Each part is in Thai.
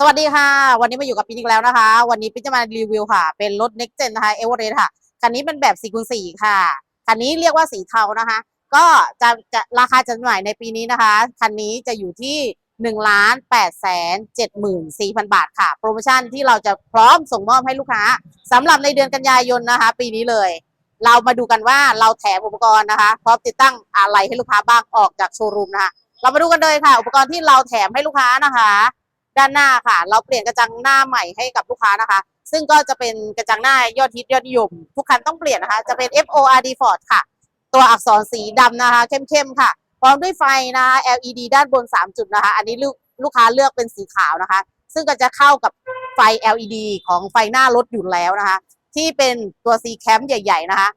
สวัสดีค่ะ วันนี้มาอยู่กับปิ๊นอีกแล้วนะคะ วันนี้ปิ๊นจะมารีวิวค่ะ เป็นรถ Next Gen นะคะ e v e r e s t ค่ะ คันนี้เป็นแบบ4คูณ4ค่ะ คันนี้เรียกว่าสีเทานะคะ ก็จะจะราคาจำหน่ายในปีนี้นะคะ คันนี้จะอยู่ที่1ล้าน8แสน74,000 บาทค่ะ โปรโมชั่นที่เราจะพร้อมส่งมอบให้ลูกค้าสำหรับในเดือนกันยายนนะคะ ปีนี้เลย เรามาดูกันว่าเราแถมอุปกรณ์นะคะ พร้อมติดตั้งอะไรให้ลูกค้าบ้างออกจากโชว์รูมนะคะ เรามาดูกันเลยค่ะ อุปกรณ์ที่เราแถมให้ลูกค้านะคะ ด้านหน้าค่ะ เราเปลี่ยนกระจังหน้าใหม่ให้กับลูกค้านะคะ ซึ่งก็จะเป็นกระจังหน้ายอดฮิตยอดนิยม ทุกคันต้องเปลี่ยนนะคะ จะเป็น FORD Ford ค่ะ ตัวอักษรสีดำนะคะ เข้มๆค่ะ พร้อมด้วยไฟนะคะ LED ด้านบน 3 จุดนะคะ อันนี้ลูกลูกค้าเลือกเป็นสีขาวนะคะ ซึ่งก็จะเข้ากับไฟ LED ของไฟหน้ารถอยู่แล้วนะคะ ที่เป็นตัว C Cam ใหญ่ ๆ นะคะ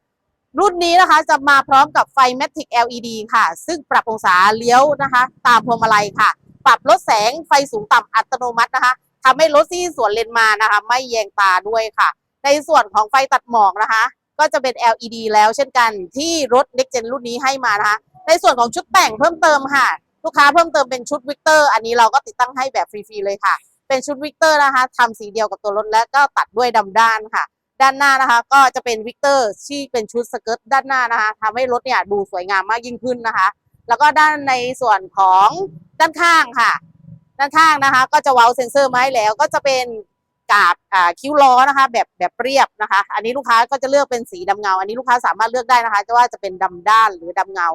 รุ่นนี้นะคะจะมาพร้อมกับไฟ Matic LED ค่ะ ซึ่งปรับองศาเลี้ยวนะคะ ตามพวงมาลัยค่ะ ปรับลดแสงไฟสูงต่ำอัตโนมัตินะคะทำให้รถที่สวนเลนมานะคะ ไม่แยงตาด้วยค่ะ ในส่วนของไฟตัดหมอกนะคะ ก็จะเป็น LED แล้วเช่นกันที่รถ Next Gen รุ่นนี้ให้มานะคะ ในส่วนของชุดแต่งเพิ่มเติมค่ะ ลูกค้าเพิ่มเติมเป็นชุดวิกเตอร์อันนี้เราก็ติดตั้งให้แบบฟรีๆเลยค่ะ เป็นชุดวิกเตอร์นะคะทำสีเดียวกับตัวรถและก็ตัดด้วยดำด้านค่ะ ด้านหน้านะคะ ก็จะเป็นวิกเตอร์ที่เป็นชุดสเกิร์ตด้านหน้านะคะทำให้รถเนี่ยดูสวยงามมากยิ่งขึ้นนะคะ แล้วก็ด้านในส่วนของ ด้านข้างค่ะ ด้านข้างนะคะ ก็จะเว้าเซ็นเซอร์มาให้แล้ว ก็จะเป็นกาบคิ้วล้อนะคะ แบบแบบเรียบนะคะ อันนี้ลูกค้าก็จะเลือกเป็นสีดำเงา อันนี้ลูกค้าสามารถเลือกได้นะคะจะว่าจะเป็นดำด้านหรือดำเงา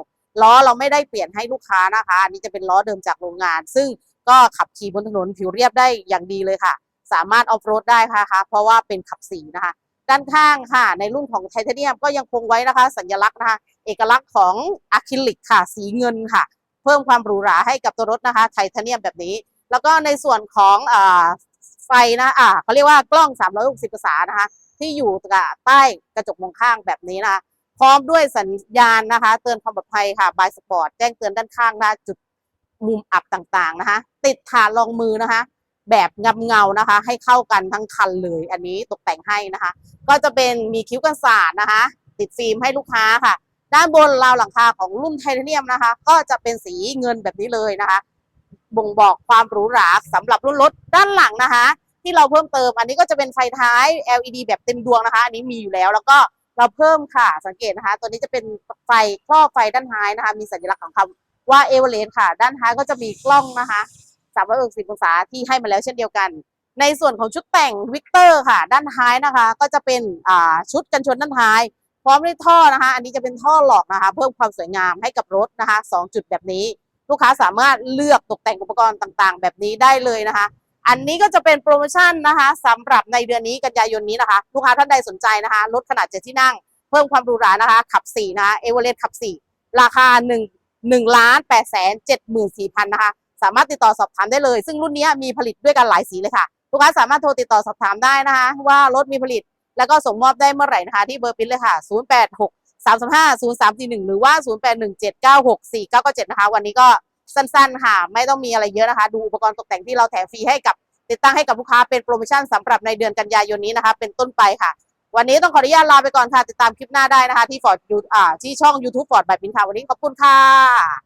ล้อเราไม่ได้เปลี่ยนให้ลูกค้านะคะ อันนี้จะเป็นล้อเดิมจากโรงงาน ซึ่งก็ขับขี่บนถนนผิวเรียบได้อย่างดีเลยค่ะ สามารถออฟโรดได้ค่ะเพราะว่าเป็นขับสีนะคะ ด้านข้างค่ะ ในรุ่นของไทเทเนียมก็ยังคงไว้นะคะ สัญลักษณ์นะคะ เอกลักษณ์ของอะคริลิกค่ะ สีเงินค่ะ เพิ่มความหรูหราให้กับตัวรถนะคะ ไทเทเนียมแบบนี้ แล้วก็ในส่วนของอ่าไฟนะอ่าเขาเรียกว่ากล้อง 360องศานะคะ ที่อยู่กับใต้กระจกมองข้างแบบนี้นะคะพร้อมด้วยสัญญาณนะคะ เตือนความปลอดภัยค่ะบายสปอร์ตแจ้งเตือนด้านข้างนะจุดมุมอับต่างๆนะคะ ติดฐานรองมือนะคะ แบบเงาเงาๆนะคะ ให้เข้ากันทั้งคันเลย อันนี้ตกแต่งให้นะคะ ก็จะเป็นมีคิ้วกันศาสตร์นะคะ ติดฟิล์มให้ลูกค้าค่ะ ด้านบนราวหลังคาของรุ่นไทเทเนียมนะคะ ก็จะเป็นสีเงินแบบนี้เลยนะคะ บ่งบอกความหรูหราสำหรับรุ่นรถด้านหลังนะคะ ที่เราเพิ่มเติม อันนี้ก็จะเป็นไฟท้าย LED แบบเต็มดวงนะคะ อันนี้มีอยู่แล้วแล้วก็เราเพิ่มค่ะสังเกตนะคะ ตัวนี้จะเป็นไฟครอบไฟด้านท้ายนะคะ มีสัญลักษณ์ของคำว่าเอเวอเรสต์ค่ะ ด้านท้ายก็จะมีกล้องนะคะ360องศาที่ให้มาแล้วเช่นเดียวกัน ในส่วนของชุดแต่งวิกเตอร์ค่ะ ด้านท้ายนะคะ ก็จะเป็นชุดกันชนด้านท้าย พร้อมด้วยท่อนะคะ อันนี้จะเป็นท่อหลอกนะคะ เพิ่มความสวยงามให้กับรถนะคะสองจุดแบบนี้ ลูกค้าสามารถเลือกตกแต่งอุปกรณ์ต่างๆ แบบนี้ได้เลยนะคะ อันนี้ก็จะเป็นโปรโมชั่นนะคะสำหรับในเดือนนี้กันยายนนี้นะคะ ลูกค้าท่านใดสนใจนะคะรถขนาดเจ็ดที่นั่ง เพิ่มความหรูหรานะคะ ขับสี่นะคะเอเวอเรสต์ขับสี่ราคาหนึ่งหนึ่งล้านแปดแสนเจ็ดหมื่นสี่พันนะคะ สามารถติดต่อสอบถามได้เลย ซึ่งรุ่นนี้มีผลิตด้วยกันหลายสีเลยค่ะ ลูกค้าสามารถโทรติดต่อสอบถามได้นะคะ ว่ารถมีผลิต แล้วก็ส่งมอบได้เมื่อไหร่นะคะที่เบอร์ปิ้นเลยค่ะ 0 8 6 3 3 5 0 3 4 1 หรือว่า 0 8 1 7 9 6 4 9 9 7 นะคะ วันนี้ก็สั้นๆ ค่ะ ไม่ต้องมีอะไรเยอะนะคะ ดูอุปกรณ์ตกแต่งที่เราแถมฟรีให้กับติดตั้งให้กับลูกค้าเป็นโปรโมชั่นสำหรับในเดือนกันยายนนี้นะคะ เป็นต้นไปค่ะ วันนี้ต้องขออนุญาตลาไปก่อนค่ะ ติดตามคลิปหน้าได้นะคะ ที่ฟอร์ดที่ช่อง YouTube ฟอร์ดแบบปินค่ะวันนี้ขอบคุณค่ะ